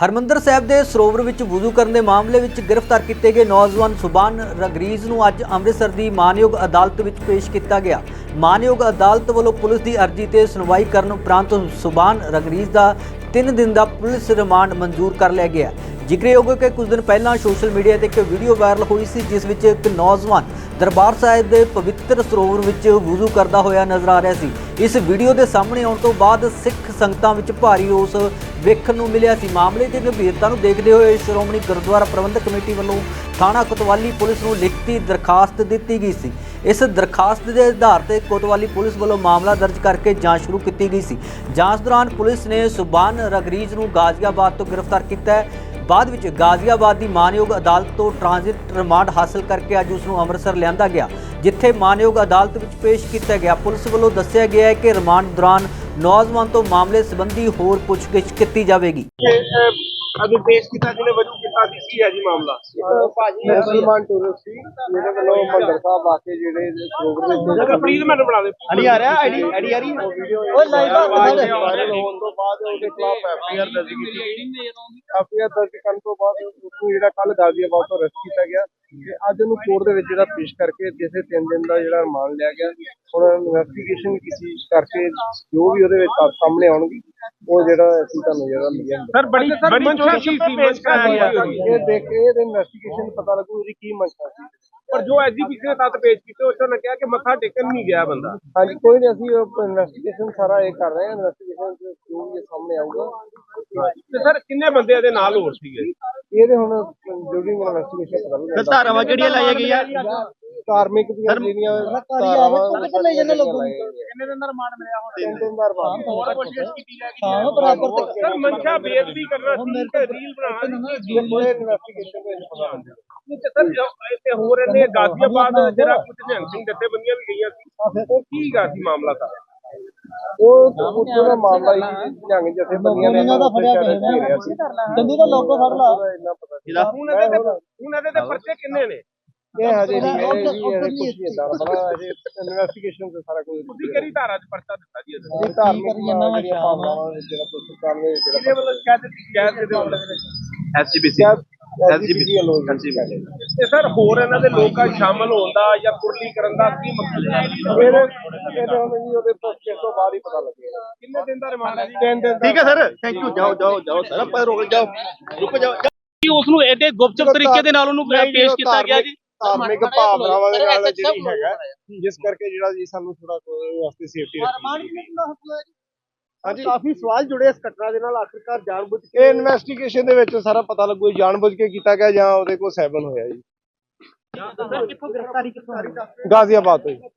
ਹਰਮੰਦਰ ਸਾਹਿਬ ਦੇ ਸਰੋਵਰ ਵਿੱਚ ਵੁਜ਼ੂ ਕਰਨ ਦੇ ਮਾਮਲੇ ਵਿੱਚ ਗ੍ਰਿਫਤਾਰ ਕੀਤੇ ਗਏ ਨੌਜਵਾਨ ਸੁਬਾਨ ਰਗਰੀਜ਼ ਨੂੰ ਅੱਜ ਅੰਮ੍ਰਿਤਸਰ ਦੀ ਮਾਨਯੋਗ ਅਦਾਲਤ ਵਿੱਚ ਪੇਸ਼ ਕੀਤਾ ਗਿਆ। ਮਾਨਯੋਗ ਅਦਾਲਤ ਵੱਲੋਂ ਪੁਲਿਸ ਦੀ ਅਰਜ਼ੀ ਤੇ ਸੁਣਵਾਈ ਕਰਨ ਉਪਰੰਤ ਸੁਬਾਨ ਰਗਰੀਜ਼ ਦਾ 3 ਦਿਨ ਦਾ ਪੁਲਿਸ ਰਿਮਾਂਡ ਮਨਜ਼ੂਰ ਕਰ ਲਿਆ ਗਿਆ। ਜ਼ਿਕਰਯੋਗ ਹੈ ਕਿ ਕੁਝ ਦਿਨ ਪਹਿਲਾਂ ਸੋਸ਼ਲ ਮੀਡੀਆ ਤੇ ਇੱਕ ਵੀਡੀਓ ਵਾਇਰਲ ਹੋਈ ਸੀ, ਜਿਸ ਵਿੱਚ ਇੱਕ ਨੌਜਵਾਨ ਦਰਬਾਰ ਸਾਹਿਬ ਦੇ ਪਵਿੱਤਰ ਸਰੋਵਰ ਵਿੱਚ ਵੁਜ਼ੂ ਕਰਦਾ ਹੋਇਆ ਨਜ਼ਰ ਆ ਰਿਹਾ ਸੀ। ਇਸ ਵੀਡੀਓ ਦੇ ਸਾਹਮਣੇ ਆਉਣ ਤੋਂ ਬਾਅਦ ਸਿੱਖ ਸੰਗਤਾਂ ਵਿੱਚ ਭਾਰੀ ਰੋਸ ਵੇਖਣ ਨੂੰ ਮਿਲਿਆ ਸੀ। ਮਾਮਲੇ ਦੀ ਗੰਭੀਰਤਾ ਨੂੰ ਦੇਖਦੇ ਹੋਏ ਸ਼੍ਰੋਮਣੀ ਗੁਰਦੁਆਰਾ ਪ੍ਰਬੰਧਕ ਕਮੇਟੀ ਵੱਲੋਂ ਥਾਣਾ ਕੋਤਵਾਲੀ ਪੁਲਿਸ ਨੂੰ ਲਿਖਤੀ ਦਰਖਾਸਤ ਦਿੱਤੀ ਗਈ ਸੀ। ਇਸ ਦਰਖਾਸਤ ਦੇ ਆਧਾਰ ਤੇ ਕੋਤਵਾਲੀ ਪੁਲਿਸ ਵੱਲੋਂ ਮਾਮਲਾ ਦਰਜ ਕਰਕੇ ਜਾਂਚ ਸ਼ੁਰੂ ਕੀਤੀ ਗਈ ਸੀ। ਜਾਂਚ ਦੌਰਾਨ ਪੁਲਿਸ ਨੇ ਸੁਬਾਨ ਰਗਰੀਜ਼ ਨੂੰ ਗਾਜ਼ੀਆਬਾਦ ਤੋਂ ਗ੍ਰਿਫਤਾਰ ਕੀਤਾ ਹੈ। ਬਾਅਦ ਵਿੱਚ ਗਾਜ਼ੀਆਬਾਦ ਦੀ ਮਾਨਯੋਗ ਅਦਾਲਤ ਤੋਂ ਟ੍ਰਾਂਜ਼ਿਟ ਰਿਮਾਂਡ ਹਾਸਲ ਕਰਕੇ ਅੱਜ ਉਸ ਨੂੰ ਅੰਮ੍ਰਿਤਸਰ ਲਿਆਂਦਾ ਗਿਆ, ਜਿੱਥੇ ਮਾਨਯੋਗ ਅਦਾਲਤ ਵਿੱਚ ਪੇਸ਼ ਕੀਤਾ ਗਿਆ। ਪੁਲਿਸ ਵੱਲੋਂ ਦੱਸਿਆ ਗਿਆ ਹੈ ਕਿ ਰਿਮਾਂਡ ਦੌਰਾਨ ਨੌਜਵਾਨ ਤੋਂ ਮਾਮਲੇ ਸੰਬੰਧੀ ਹੋਰ ਪੁੱਛਗਿੱਛ ਕੀਤੀ ਜਾਵੇਗੀ। ਅਜੇ ਪੇਸ਼ ਕੀਤਾ ਜਿਹਨੇ ਵਜੂ ਕੀਤਾ ਸੀ ਕੀ ਹੈ ਜੀ ਮਾਮਲਾ। ਭਾਜੀ ਮੁਸਲਮਾਨ ਟੂਰਿਸਟ ਸੀ। ਜਿਹੜੇ ਵੱਲੋਂ ਮੰਦਰ ਸਾਹਿਬ ਆ ਕੇ ਜਿਹੜੇ ਸਰੋਵਰ ਦੇ ਜਗਾ ਪਲੀਜ਼ ਮੈਨੂੰ ਬਣਾ ਦੇ। ਅੜੀ ਆ ਰਿਹਾ ਆਈਡੀ ਆਈਡੀ ਆ ਰਹੀ ਓਏ ਲਾਈਵ ਵਾਇਰਲ ਹੋਣ ਤੋਂ ਬਾਅਦ ਉਹਦੇ ਖਿਲਾਫ ਐਫਆਈਆਰ ਦਰਜ ਕੀਤੀ। ਐਫਆਈਆਰ ਦਰਜ ਕਰਨ ਤੋਂ ਬਾਅਦ ਉਸਨੂੰ ਜਿਹੜਾ ਕੱਲ ਗਾਜ਼ੀਆਬਾਦ ਤੋਂ ਅਰੈਸਟ ਕੀਤਾ ਗਿਆ ਤੇ ਅੱਜ ਉਹਨੂੰ ਕੋਰਟ ਦੇ ਵਿੱਚ ਜਿਹੜਾ ਪੇਸ਼ ਕਰਕੇ ਜਿਸੇ 3 ਦਿਨ ਦਾ ਜਿਹੜਾ ਰਿਮਾਂਡ ਲਿਆ ਗਿਆ। ਹੁਣ ਇਨਵੈਸਟੀਗੇਸ਼ਨ ਕੀਤੀ ਕਰਕੇ ਜੋ ਵੀ ਉਹਦੇ ਵਿੱਚ ਸਾਹਮਣੇ ਆਉਣਗੇ। ਉਹ ਜਿਹੜਾ ਅਸੀਂ ਤੁਹਾਨੂੰ ਜਿਹੜਾ ਮਿਲਿਆ ਸਰ ਬੜੀ ਬੜੀ ਮੰਸ਼ਾ ਸੀ ਸੀ ਮੰਸ਼ਾ ਇਹ ਦੇਖ ਕੇ ਇਹਦੇ ਇਨਵੈਸਟੀਗੇਸ਼ਨ ਪਤਾ ਲੱਗੂ ਇਹਦੀ ਕੀ ਮੰਸ਼ਾ ਸੀ ਪਰ ਜੋ ਐਗਜ਼ੀਬਿਸ਼ਨ ਦੇ ਤੱਤ ਪੇਸ਼ ਕੀਤੇ ਉਸ ਨੇ ਕਿਹਾ ਕਿ ਮੱਥਾ ਟੇਕਣ ਨਹੀਂ ਗਿਆ ਬੰਦਾ ਹਾਂਜੀ ਕੋਈ ਨਹੀਂ ਅਸੀਂ ਇਨਵੈਸਟੀਗੇਸ਼ਨ ਸਾਰਾ ਇਹ ਕਰ ਰਹੇ ਹਾਂ ਇਨਵੈਸਟੀਗੇਸ਼ਨ ਜੋ ਵੀ ਇਹ ਸਾਹਮਣੇ ਆਊਗਾ ਤੇ ਸਰ ਕਿੰਨੇ ਬੰਦੇ ਇਹਦੇ ਨਾਲ ਹੋਰ ਸੀਗੇ ਇਹਦੇ ਹੁਣ ਡਿਊਰਿੰਗ ਇਨਵੈਸਟੀਗੇਸ਼ਨ ਪਤਾ ਲੱਗੂਗਾ ਧਾਰਾਵਾਂ ਕਿਹੜੀਆਂ ਲਾਈਆਂ ਗਈਆਂ ਧਾਰਮਿਕ ਦੀਆਂ ਜਿਹੜੀਆਂ ਧਾਰਾਵਾਂ ਕਿੰਨੇ ਜਣੇ ਲੋਕ ਕਿੰਨੇ ਦਿਨ ਦਾ ਰਿਮਾਂਡ ਮਿਲਿਆ ਹੁਣ? ਤਿੰਨ ਦਿਨ ਦਾ ਰਿਮਾਂਡ ਹੋਰ ਕੋਸ਼ਿਸ਼ ਕੀਤੀ ਜਾਏਗੀ ਹਾਂ। ਬਰਾਬਰ ਤੇ ਸਰ ਮੰਸ਼ਾ ਬੇਇੱਜ਼ਤੀ ਕਰਨਾ ਸੀ ਤੇ ਰੀਲ ਬਣਾਉਣਾ ਸੀ ਇਹ ਇਨਵੈਸਟੀਗੇਸ਼ਨ ਦੇ ਵਿੱਚ ਪਤਾ ਲੱਗੂਗਾ ਤੇ ਸਰ ਜੋ ਇੱਥੇ ਹੋਰ ਇਹਨੇ ਗਾਜ਼ੀਆਬਾਦ ਜਿਹੜਾ ਕੁਝ ਨਿਹੰਗ ਸਿੰਘ ਜਥੇਬੰਦੀਆਂ ਵੀ ਗਈਆਂ ਸੀ ਉਹ ਕੀ ਗਾ ਸੀ ਮਾਮਲਾ ਸਰ? ਉਹ ਉੱਥੋਂ ਦਾ ਮਾਮਲਾ ਹੀ ਜੰਗ ਜਥੇ ਬੰਦੀਆਂ ਨੇ ਦਾ ਫੜਿਆ ਘੇਰਿਆ ਸੀ ਦਾ ਫੜ ਲਾ। ਹੁਣ ਇਹਦੇ ਤੇ ਪਰਚੇ ਕਿੰਨੇ ਨੇ? ਇਹ ਹਜੇ ਨਹੀਂ ਇਹ ਜੀ ਇਹ ਕੁਝ ਨਹੀਂ ਇਦਾਂ ਬੜਾ ਹਜੇ ਇਨਵੈਸਟੀਗੇਸ਼ਨ ਤੇ ਸਾਰਾ ਕੁਝ ਤੁਸੀਂ ਕਿਹੜੀ ਧਾਰਾ 'ਚ ਪਰਚਾ ਦਿੱਤਾ ਜੀ ਇਹਦੇ ਇਹ ਧਾਰਮਿਕ ਜਿਹੜੀਆਂ ਭਾਵਨਾਵਾਂ ਜਿਹੜਾ ਸਰਕਾਰ ਨੇ ਜਿਹੜਾ ਇਹਦੇ ਵੱਲੋਂ ਸ਼ਿਕਾਇਤ ਸ਼ਿਕਾਇਤ ਦੇ ਵੱਲੋਂ ਐਸਜੀਪੀਸੀ ਐਸਜੀਪੀਸੀ ਵੱਲੋਂ ਤੇ ਸਰ ਹੋਰ ਇਹਨਾਂ ਦੇ ਲੋਕਾਂ ਸ਼ਾਮਲ ਹੋਣ ਦਾ ਜਾਂ ਕੁਰਲੀ ਕਰਨ ਦਾ ਕੀ ਮਕਸਦ ਹੈ? ਇਹਦੇ ਇਹਦੇ ਹੁਣ ਜੀ ਉਹਦੇ ਪੁੱਛ ਤੋਂ ਬਾਅਦ ਹੀ ਪਤਾ ਲੱਗੇਗਾ। ਕਿੰਨੇ ਦਿਨ ਦਾ ਰਿਮਾਂਡ ਹੈ ਜੀ? ਤਿੰਨ ਦਿਨ ਠੀਕ ਹੈ ਸਰ ਥੈਂਕ ਯੂ ਜਾਓ ਜਾਓ ਜਾਓ ਸਰ ਪਰ ਰੁਕ ਜਾਓ। ਰੁਕ ਜਾਓ। ਕਿ ਉਸ ਨੂੰ ਐਡੇ ਗੁਪਚੁਪ ਤਰੀਕੇ ਦੇ ਨਾਲ ਉਹਨੂੰ ਪੇਸ਼ ਕੀਤਾ ਗਿਆ ਜੀ? ਧਾਰਮਿਕ ਭਾਵਨਾਵਾਂ ਦੇ ਨਾਲ ਜਿਹੜੀ ਹੈਗਾ। ਜਿਸ ਕਰਕੇ ਜਿਹੜਾ ਜੀ ਸਾਨੂੰ ਥੋੜਾ ਵਾਸਤੇ ਸੇਫਟੀ ਰੱਖੀ ਹਾਂਜੀ। ਕਾਫੀ ਸਵਾਲ ਜੁੜੇ ਇਸ ਘਟਨਾ ਦੇ ਨਾਲ ਆਖਿਰਕਾਰ ਜਾਣਬੁੱਝ ਕੇ ਇਹ ਇਨਵੈਸਟੀਗੇਸ਼ਨ ਦੇ ਵਿੱਚ ਸਾਰਾ ਪਤਾ ਲੱਗੂ ਜਾਣਬੁੱਝ ਕੇ ਕੀਤਾ ਗਿਆ ਜਾਂ ਉਹਦੇ ਕੋਲ ਸੈਬਨ ਹੋਇਆ ਜੀ। ਕਿੱਥੋਂ ਗ੍ਰਿਫਤਾਰੀ ਕਿੱਥੋਂ ਗਾਜ਼ੀਆਬਾਦ ਤੋਂ ਜੀ।